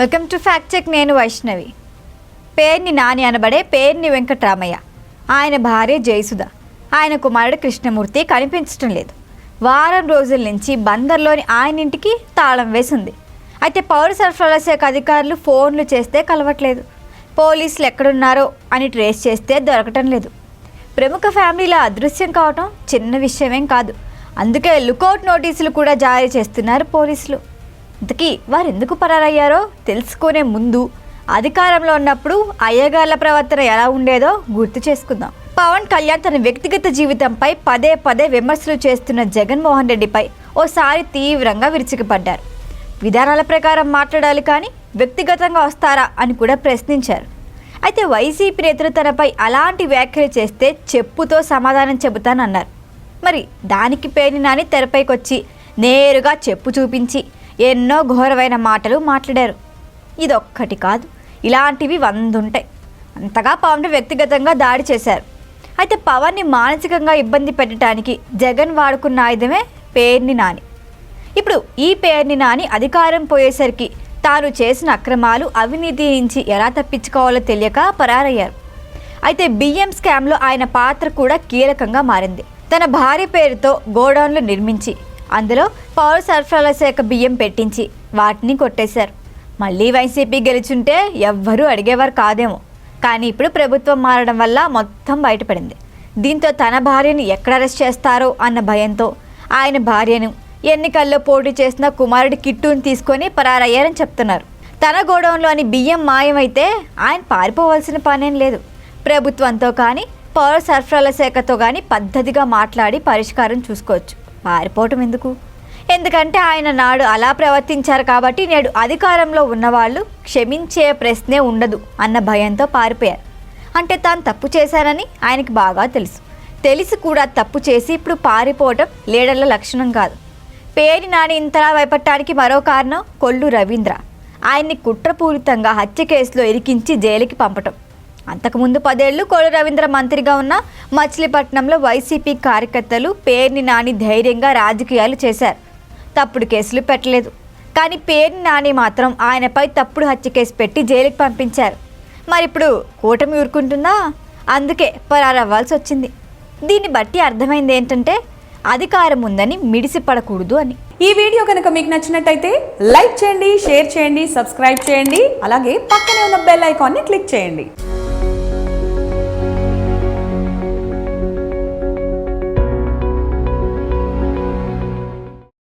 Welcome to fact check నేను వైష్ణవి. పేర్ని నాని అనబడే పేర్ని వెంకట్రామయ్య. ఆయన భార్య జయసుధ. ఆయన కుమారుడు కృష్ణమూర్తి కనిపించడం లేదు. వారం రోజుల నుంచి బందర్లోని ఆయన ఇంటికి తాళం వేసింది. అయితే పౌర సరఫరాల శాఖ అధికారులు ఫోన్లు చేస్తే కలవట్లేదు. పోలీసులు ఎక్కడున్నారో అని ట్రేస్ చేస్తే దొరకటం లేదు. ప్రముఖ ఫ్యామిలీలో అదృశ్యం కావటం చిన్న విషయమేం కాదు. అందుకే లుకౌట్ నోటీసులు కూడా జారీ చేస్తున్నారు పోలీసులు. ఇంతకీ వారు ఎందుకు పరారయ్యారో తెలుసుకునే ముందు అధికారంలో ఉన్నప్పుడు అయ్యగార్ల ప్రవర్తన ఎలా ఉండేదో గుర్తు చేసుకుందాం. పవన్ కళ్యాణ్ తన వ్యక్తిగత జీవితంపై పదే పదే విమర్శలు చేస్తున్న జగన్మోహన్ రెడ్డిపై ఓసారి తీవ్రంగా విరుచుకుపడ్డారు. విధానాల ప్రకారం మాట్లాడాలి కానీ వ్యక్తిగతంగా వస్తారా అని కూడా ప్రశ్నించారు. అయితే వైసీపీ నేతలు తనపై అలాంటి వ్యాఖ్యలు చేస్తే చెప్పుతో సమాధానం చెబుతానన్నారు. మరి దానికి పేరు నాని తెరపైకొచ్చి నేరుగా చెప్పు చూపించి ఎన్నో ఘోరమైన మాటలు మాట్లాడారు. ఇదొక్కటి కాదు ఇలాంటివి వందుంటాయి. అంతగా పవన్ వ్యక్తిగతంగా దాడి చేశారు. అయితే పవన్ని మానసికంగా ఇబ్బంది పెట్టడానికి జగన్ వాడుకున్న ఆయుధమే పేర్ని నాని. ఇప్పుడు ఈ పేర్ని నాని అధికారం పోయేసరికి తాను చేసిన అక్రమాలు అవినీతి నుంచి ఎలా తప్పించుకోవాలో తెలియక పరారయ్యారు. అయితే బియ్యం స్కామ్లో ఆయన పాత్ర కూడా కీలకంగా మారింది. తన భార్య పేరుతో గోడౌన్లు నిర్మించి అందులో పౌర సరఫరాల శాఖ బియ్యం పెట్టించి వాటిని కొట్టేశారు. మళ్ళీ వైసీపీ గెలిచుంటే ఎవ్వరూ అడిగేవారు కాదేమో. కానీ ఇప్పుడు ప్రభుత్వం మారడం వల్ల మొత్తం బయటపడింది. దీంతో తన భార్యను ఎక్కడ అరెస్ట్ చేస్తారో అన్న భయంతో ఆయన భార్యను ఎన్నికల్లో పోటీ చేసిన కుమారుడి కిట్టుని తీసుకొని పరారయ్యారని చెప్తున్నారు. తన గోడౌన్లోని బియ్యం మాయమైతే ఆయన పారిపోవాల్సిన పనేం లేదు. ప్రభుత్వంతో కానీ పౌర సరఫరాల శాఖతో కానీ పద్ధతిగా మాట్లాడి పరిష్కారం చూసుకోవచ్చు. పారిపోవటం ఎందుకు? ఎందుకంటే ఆయన నాడు అలా ప్రవర్తించారు కాబట్టి నేడు అధికారంలో ఉన్నవాళ్ళు క్షమించే ప్రశ్నే ఉండదు అన్న భయంతో పారిపోయారు. అంటే తాను తప్పు చేశానని ఆయనకి బాగా తెలుసు. తెలిసి కూడా తప్పు చేసి ఇప్పుడు పారిపోవటం లీడర్ల లక్షణం కాదు. పేరు నాని ఇంతలా భయపడటానికి మరో కారణం కొల్లు రవీంద్ర. ఆయన్ని కుట్రపూరితంగా హత్య కేసులో ఇరికించి జైలుకి పంపటం. అంతకుముందు పదేళ్ళు కోడు రవీంద్ర మంత్రిగా ఉన్న మచిలీపట్నంలో వైసీపీ కార్యకర్తలు పేర్ని నాని ధైర్యంగా రాజకీయాలు చేశారు. తప్పుడు కేసులు పెట్టలేదు. కానీ పేర్ని నాని మాత్రం ఆయనపై తప్పుడు హత్య కేసు పెట్టి జైలుకి పంపించారు. మరి ఇప్పుడు కూటమి ఊరుకుంటుందా? అందుకే పరారవ్వాల్సి వచ్చింది. దీన్ని బట్టి అర్థమైంది ఏంటంటే అధికారం ఉందని మిడిసిపడకూడదు అని. ఈ వీడియో కనుక మీకు నచ్చినట్టయితే లైక్ చేయండి షేర్ చేయండి సబ్స్క్రైబ్ చేయండి అలాగే పక్కనే ఉన్న బెల్ ఐకాన్ని క్లిక్ చేయండి.